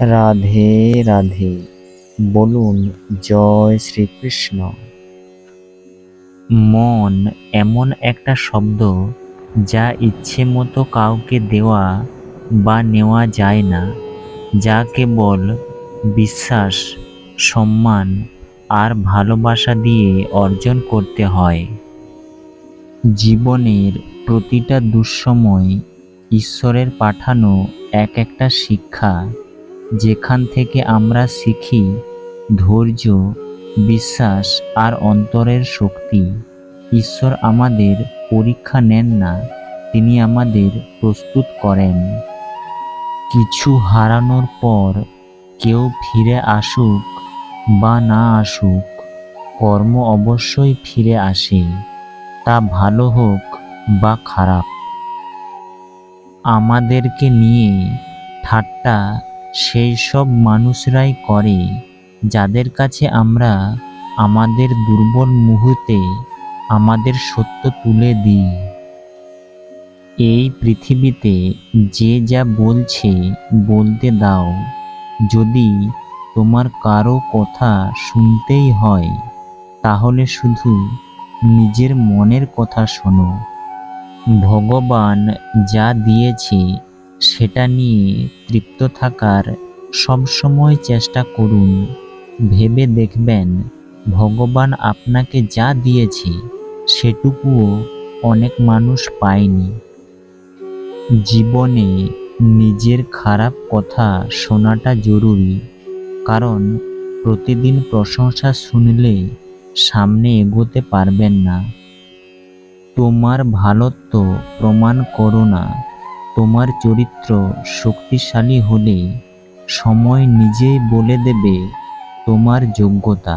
রাধে রাধে, বলুন জয় শ্রীকৃষ্ণ। মন এমন একটা শব্দ যা ইচ্ছে মতো কাউকে দেওয়া বা নেওয়া যায় না, যা কেবল বিশ্বাস, সম্মান আর ভালোবাসা দিয়ে অর্জন করতে হয়। জীবনের প্রতিটা দুঃসময় ঈশ্বরের পাঠানো এক একটা শিক্ষা যেখান থেকে আমরা শিখি ধৈর্য, বিশ্বাস আর অন্তরের শক্তি। ঈশ্বর আমাদের পরীক্ষা নেন না, তিনি আমাদের প্রস্তুত করেন। কিছু হারানোর পর কেউ ফিরে আসুক বা না আসুক, কর্ম অবশ্যই ফিরে আসে, তা ভালো হোক বা খারাপ। আমাদেরকে নিয়ে ঠাট্টা সেই সব মানুষরাই করে, যাদের কাছে আমরা আমাদের দুর্বল মুহূর্তে আমাদের সত্য তুলে দিই। এই পৃথিবীতে যে যা বলছে, বলতে দাও। যদি তোমার কারও কথা শুনতেই হয়, তাহলে শুধু নিজের মনের কথা শোনো। ভগবান যা দিয়েছে সেটা নিয়ে তৃপ্ত থাকার সবসময় চেষ্টা করুন। ভেবে দেখবেন, ভগবান আপনাকে যা দিয়েছে, সেটুকুও অনেক মানুষ পায়নি। জীবনে নিজের খারাপ কথা শোনাটা জরুরি, কারণ প্রতিদিন প্রশংসা শুনলে সামনে এগোতে পারবেন না। তোমার ভালোত্ব প্রমাণ করো না। তোমার চরিত্র শক্তিশালী হলে সময় নিজেই বলে দেবে তোমার যোগ্যতা।